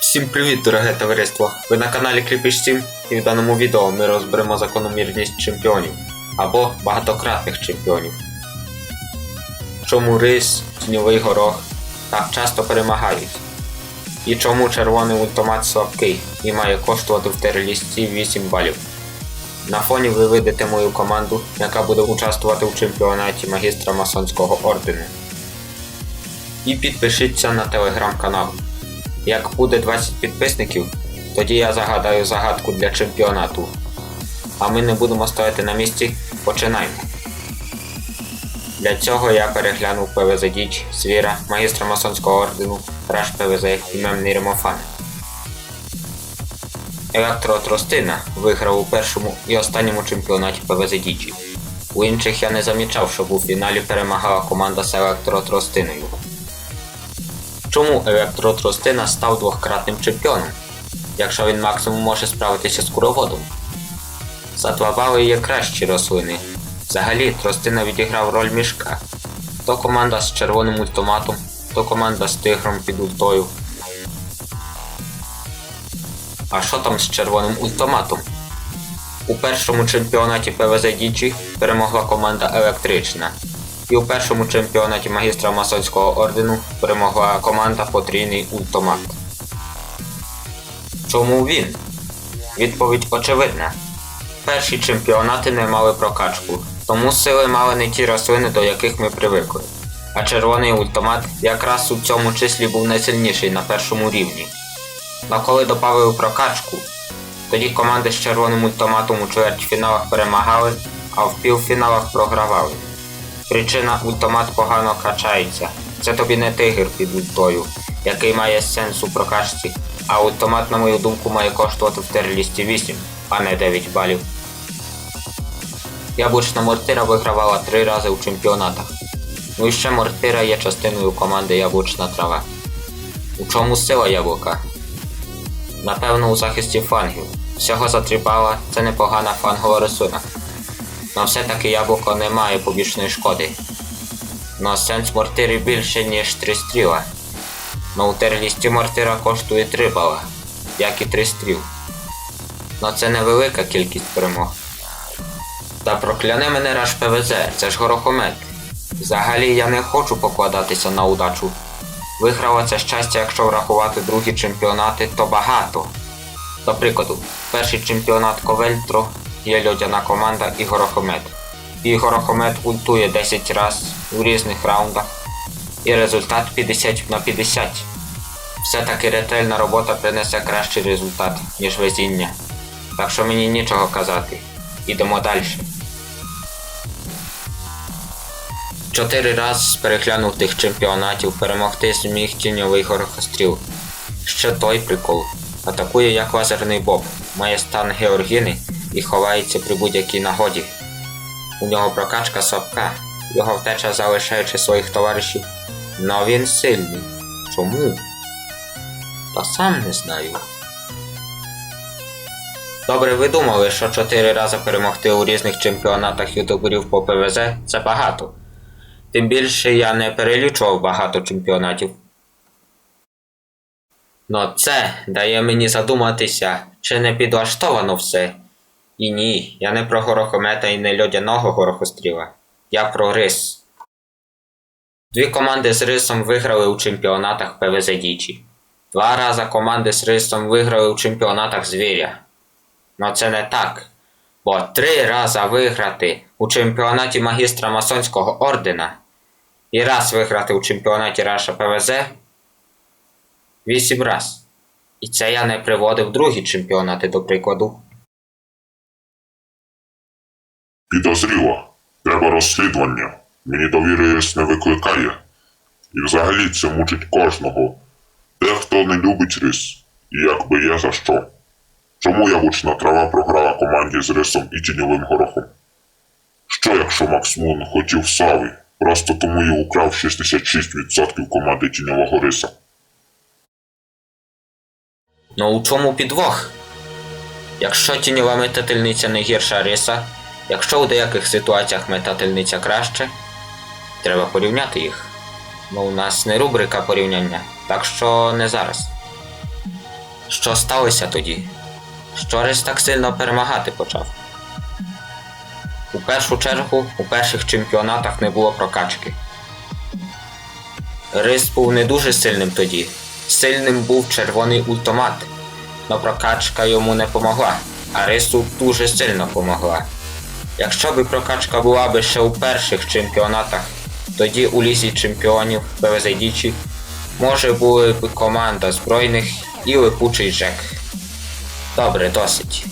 Всім привіт, дороге товариство! Ви на каналі Кріпіш 7 і в даному відео ми розберемо закономірність чемпіонів або багатократних чемпіонів. Чому рис, тіньовий горох так часто перемагають? І чому червоний ультимат слабкий і має коштувати в терлісті 8 балів? На фоні ви видите мою команду, яка буде участвувати у чемпіонаті магістра масонського ордену. І підпишіться на телеграм-канал. Як буде 20 підписників, тоді я загадаю загадку для чемпіонату. А ми не будемо стояти на місці, починаємо. Для цього я переглянув ПВЗ Діч, Звіра, магістра масонського ордену, Раш ПВЗ і мемний Римофан. Електротростина виграв у першому і останньому чемпіонаті ПВЗ Дічі. У інших я не замічав, щоб у фіналі перемагала команда з електротростиною. Чому електротростина став двократним чемпіоном, якщо він максимум може справитися з куроводом? За два бали є кращі рослини. Взагалі, тростина відіграв роль мішка. То команда з червоним ультиматом, то команда з тигром під ультою. А що там з червоним ультиматом? У першому чемпіонаті ПВЗ Дічі перемогла команда Електрична. І у першому чемпіонаті магістра масонського ордену перемогла команда Потрійний Ультомат. Чому він? Відповідь очевидна. Перші чемпіонати не мали прокачку, тому сили мали не ті рослини, до яких ми привикли. А червоний ультимат якраз у цьому числі був найсильніший на першому рівні. Но коли добавили прокачку, тоді команди з червоним ультиматом у чвертьфіналах перемагали, а в півфіналах програвали. Причина ультимат погано качається. Це тобі не тигр під ультою, який має сенс у прокачці, а ультимат, на мою думку, має коштувати в терлісті 8, а не 9 балів. Яблучна мортира вигравала три рази у чемпіонатах. Ну і ще мортира є частиною команди Яблучна трава. У чому сила яблука? Напевно, у захисті фангів. Всього за три бала це непогана фангова рослина. Но все-таки яблуко не має побічної шкоди. Но сенс мортири більше, ніж три стріла. Но у терлісті мортира коштує 3 бала, як і 3 стріл. Но це невелика кількість перемог. Та прокляне мене раш ПВЗ, це ж горохомет. Взагалі я не хочу покладатися на удачу. Виграла це щастя, якщо врахувати другі чемпіонати, то багато. До прикладу, перший чемпіонат Ковельтро є льодяна команда і Горохомет. І Горохомет ультує 10 раз у різних раундах. І результат 50 на 50. Все-таки ретельна робота принесе кращий результат, ніж везіння. Так що мені нічого казати. Ідемо далі. Чотири раз з переглянутих чемпіонатів перемогти зміг тіньовий горохостріл. Ще той прикол. Атакує як лазерний боб, має стан Георгіни і ховається при будь-якій нагоді. У нього прокачка слабка, його втеча залишаючи своїх товаришів. Но він сильний. Чому? Та сам не знаю. Добре, ви думали, що чотири рази перемогти у різних чемпіонатах ютуберів по ПВЗ це багато. Тим більше я не перелічував багато чемпіонатів. Но це дає мені задуматися, чи не підлаштовано все. І ні, я не про горохомета і не льодяного горохостріла. Я про рис. Дві команди з рисом виграли у чемпіонатах ПВЗ Дічі. Два рази команди з рисом виграли у чемпіонатах звіря. Но це не так. Бо три рази виграти у чемпіонаті магістра масонського ордена і раз виграти у чемпіонаті Раша ПВЗ вісім раз. І це я не приводив другі чемпіонати до прикладу. Підозріло. Треба розслідування. Мені довіри не викликає. І взагалі це мучить кожного. Дехто не любить рис. І якби є за що. Чому яблучна трава програла команді з рисом і тіньовим горохом? Що якщо Макс Мун хотів слави, просто тому і украв 66% команди тіньового риса? Ну у чому підвох? Якщо тіньова метательниця не гірша риса, якщо у деяких ситуаціях метательниця краще, треба порівняти їх. Ну у нас не рубрика порівняння, так що не зараз. Що сталося тоді? Що Рис так сильно перемагати почав? У першу чергу у перших чемпіонатах не було прокачки. Рис був не дуже сильним тоді. Сильним був червоний ультимат, но прокачка йому не помогла, а Рису дуже сильно помогла. Якщо би прокачка була би ще у перших чемпіонатах, тоді у лізі чемпіонів ПВЗДічі може були б команда збройних і липучий Джек. Добре, досить.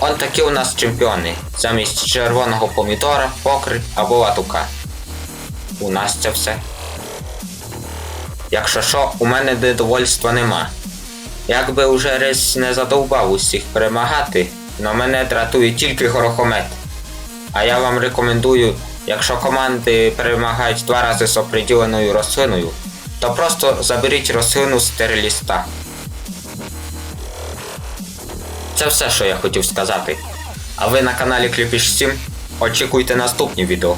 Он такі у нас чемпіони. Замість червоного помідора, покри або латука. У нас це все. Якщо що, у мене недовольства нема. Якби уже рис не задовбав усіх перемагати, но мене дратує тільки горохомет. А я вам рекомендую, якщо команди перемагають два рази з оприділеною рослиною, то просто заберіть рослину з терліста. Це все, що я хотів сказати. А ви на каналі Кліпіш 7 очікуйте наступні відео.